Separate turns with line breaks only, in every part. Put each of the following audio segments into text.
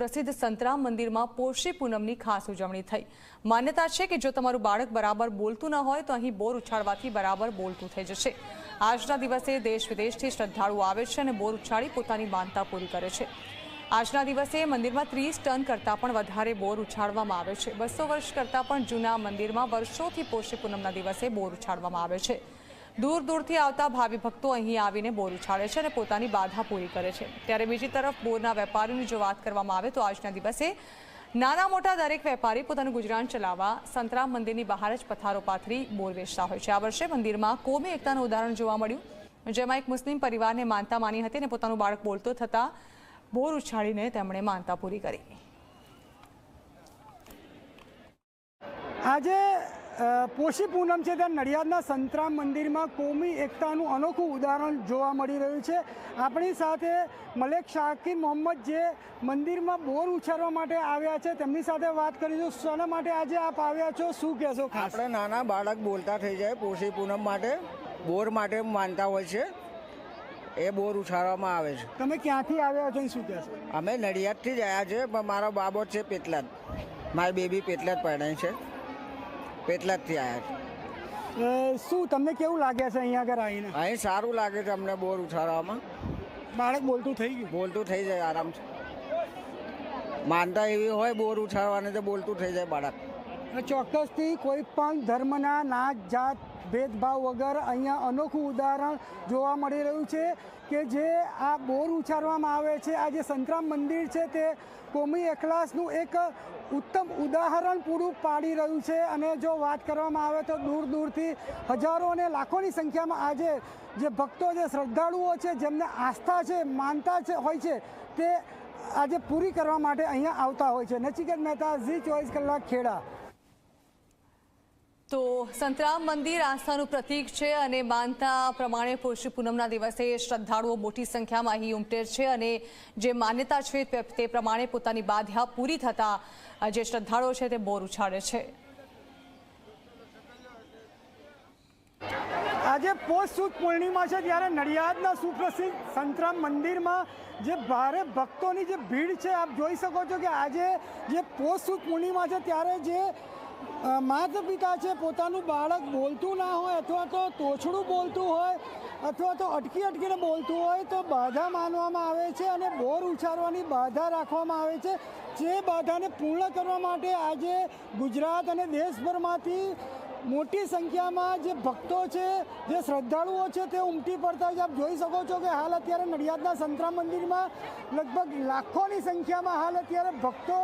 પ્રસિદ્ધ સંતરામ મંદિરમાં પોષી પૂનમની ખાસ ઉજવણી થઈ. માન્યતા છે કે જો તમારું બાળક બરાબર બોલતું ન હોય તો અહીં બોર ઉછાળવાથી બરાબર બોલતું થઈ જશે. આજના દિવસે દેશ વિદેશથી શ્રદ્ધાળુઓ આવે છે અને બોર ઉછાળી પોતાની માનતા પૂરી કરે છે. આજના દિવસે મંદિરમાં ત્રીસ ટન કરતાં પણ વધારે બોર ઉછાળવામાં આવે છે. બસો વર્ષ કરતાં પણ જૂના મંદિરમાં વર્ષોથી પોષી પૂનમના દિવસે બોર ઉછાળવામાં આવે છે. દૂર દૂરથી આવતા ભાવિ ભક્તો અહીં આવીને બોર ઉછાળે છે અને પોતાની બાધા પૂરી કરે છે. ત્યારે બીજી તરફ બોરના વેપારીની જો વાત કરવામાં આવે તો આજના દિવસે નાના મોટા દરેક વેપારી પોતાનું ગુજરાન ચલાવવા સંતરામ મંદિરની બહાર જ પથારો પાથરી બોર વેચતા હોય છે. આ વર્ષે મંદિરમાં કોમી એકતાનું ઉદાહરણ જોવા મળ્યું. જેમાં એક મુસ્લિમ પરિવારને માનતા માની હતી અને પોતાનું બાળક બોલતો થતાં બોર ઉછાળીને તેમણે માનતા પૂરી કરી.
આજે પોષી પૂનમ છે ત્યાં નડિયાદના સંતરામ મંદિરમાં કોમી એકતાનું અનોખું ઉદાહરણ જોવા મળી રહ્યું છે. આપણી સાથે મલેક શાકીર મોહમ્મદ જે મંદિરમાં બોર ઉછારવા માટે આવ્યા છે તેમની સાથે વાત કરીશું. શાના માટે આજે આપ આવ્યા છો? શું કહેશો ખાસ?
આપણે નાના બાળક બોલતા થઈ જાય પોષી પૂનમ માટે. બોર માટે માનતા હોય છે. એ બોર ઉછાળવામાં આવે છે.
તમે ક્યાંથી આવ્યા છો શું કહેશો?
અમે નડિયાદથી જ આવ્યા છે પણ મારો બાબો છે પેટલાદ. મારી બેબી પેટલાદ પરણાય છે. પેટલાદથી આવ્યા
શું તમને કેવું લાગે છે અહીંયા આગળ આવીને?
અહીં સારું લાગે છે અમને બોર ઉછાળવામાં.
બાળક બોલતું થઈ ગયું?
બોલતું થઈ જાય આરામથી. માનતા એવી હોય બોર ઉછાળવાને તો બોલતું થઈ જાય બાળક.
ચોક્કસથી કોઈ પણ ધર્મના નાત, જાત, ભેદભાવ વગર અહીંયા અનોખું ઉદાહરણ જોવા મળી રહ્યું છે કે જે આ બોર ઉછારવામાં આવે છે, આ જે સંતરામ મંદિર છે તે કોમી એકલાસનું એક ઉત્તમ ઉદાહરણ પૂરું પાડી રહ્યું છે. અને જો વાત કરવામાં આવે તો દૂર દૂરથી હજારો અને લાખોની સંખ્યામાં આજે જે ભક્તો, જે શ્રદ્ધાળુઓ છે, જેમને આસ્થા છે, માનતા છે, હોય છે, તે આજે પૂરી કરવા માટે અહીંયા આવતા હોય છે. નચિકેત મહેતા ઝી ચોવીસ કલાક ખેડા.
તો સંતરામ મંદિર આસ્થાનું પ્રતીક છે અને માનતા પ્રમાણે પોષી પૂનમના દિવસે શ્રદ્ધાળુઓ મોટી સંખ્યામાં અહીં ઉમટે છે અને જે માન્યતા છે તે- પ્રમાણે પોતાની બાધ્યા પૂરી થતાં જે શ્રદ્ધાળુઓ છે તે બોર ઉછાળે છે.
આજે પોષ સુદ પૂર્ણિમા છે ત્યારે નડિયાદના સુપ્રસિદ્ધ સંતરામ મંદિરમાં જે ભારે ભક્તોની જે ભીડ છે, આપ જોઈ શકો છો કે આજે જે પોષ સુદ પૂર્ણિમા છે, ત્યારે જે માતા પિતા છે, પોતાનું બાળક બોલતું ના હોય અથવા તો તોછડું બોલતું હોય અથવા તો અટકી અટકીને બોલતું હોય તો બાધા માનવામાં આવે છે અને બોર ઉછારવાની બાધા રાખવામાં આવે છે. જે બાધાને પૂર્ણ કરવા માટે આજે ગુજરાત અને દેશભરમાંથી મોટી સંખ્યામાં જે ભક્તો છે, જે શ્રદ્ધાળુઓ છે તે ઉમટી પડતા છે. આપ જોઈ શકો છો કે હાલ અત્યારે નડિયાદના સંતરામ મંદિરમાં લગભગ લાખોની સંખ્યામાં હાલ અત્યારે ભક્તો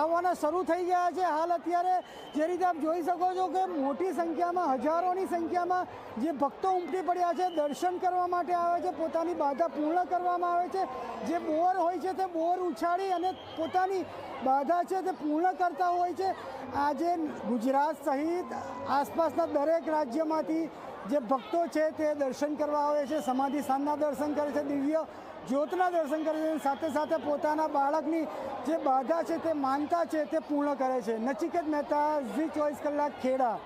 આવવાના શરૂ થઈ ગયા છે હાલ અત્યારે. જે રીતે આપ જોઈ શકો છો કે મોટી સંખ્યામાં, હજારોની સંખ્યામાં જે ભક્તો ઉમટી પડ્યા છે, દર્શન કરવા માટે આવે છે, પોતાની બાધા પૂર્ણ કરવામાં આવે છે. જે બોર હોય છે તે બોર ઉછાળી અને પોતાની બાધા છે તે પૂર્ણ કરતા હોય છે. આજે ગુજરાત સહિત આસપાસના દરેક રાજ્યમાંથી જે ભક્તો છે તે દર્શન કરવા આવે છે, સમાધિ સ્થાનના દર્શન કરે છે, દિવ્ય જ્યોતના દર્શન કરે છે સાથે સાથે પોતાના બાળકની જે બાધા છે તે માનતા છે તે પૂર્ણ કરે છે. નચિકેત મહેતા, ઝી ચોવીસ કલાક ખેડા.